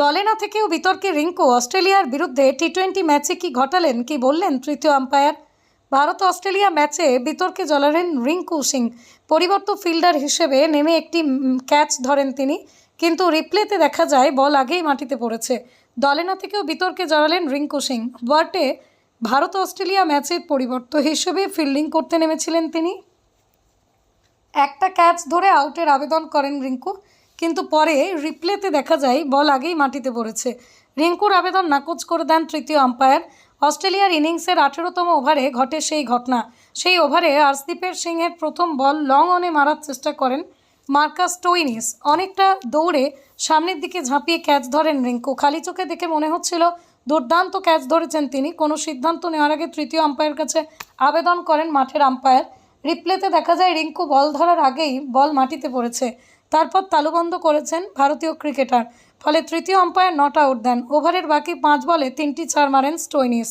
দলে না থেকেও বিতর্কে রিঙ্কু অস্ট্রেলিয়ার বিরুদ্ধে টি টোয়েন্টি ম্যাচে কি ঘটালেন কি বললেন তৃতীয় আম্পায়ার? ভারত অস্ট্রেলিয়া ম্যাচে বিতর্কে জ্বলালেন রিঙ্কু সিং। পরিবর্তন ফিল্ডার হিসেবে নেমে একটি ক্যাচ ধরেন তিনি, কিন্তু রিপ্লেতে দেখা যায় বল আগেই মাটিতে পড়েছে। দলে না থেকেও বিতর্কে জড়ালেন রিঙ্কু সিং। ওয়ার্টে ভারত অস্ট্রেলিয়া ম্যাচের পরিবর্তন হিসেবে ফিল্ডিং করতে নেমেছিলেন তিনি। একটা ক্যাচ ধরে আউটের আবেদন করেন রিঙ্কু। কিন্তু পরে রিপ্লেতে দেখা যায়, বল আগেই মাটিতে পড়েছে। রিঙ্কুর আবেদন নাকচ করে দেন তৃতীয় আম্পায়ার। অস্ট্রেলিয়ার ইনিংসের আঠেরোতম ওভারে ঘটে সেই ঘটনা। সেই ওভারে আর্শদীপের সিংয়ের প্রথম বল লং অনে মারার চেষ্টা করেন মার্কাস টোইনিস। অনেকটা দৌড়ে সামনের দিকে ঝাঁপিয়ে ক্যাচ ধরেন রিঙ্কু। খালি চোখে দেখে মনে হচ্ছিল দুর্দান্ত ক্যাচ ধরেছেন তিনি। কোনো সিদ্ধান্ত নেওয়ার আগে তৃতীয় আম্পায়ারের কাছে আবেদন করেন মাঠের আম্পায়ার। রিপ্লেতে দেখা যায়, রিঙ্কু বল ধরার আগেই বল মাটিতে পড়েছে। তারপর তালুবন্ধ করেছেন ভারতীয় ক্রিকেটার। ফলে তৃতীয় আম্পায়ার নট আউট দেন। ওভারের বাকি পাঁচ বলে তিনটি চার মারেন স্টোইনিস।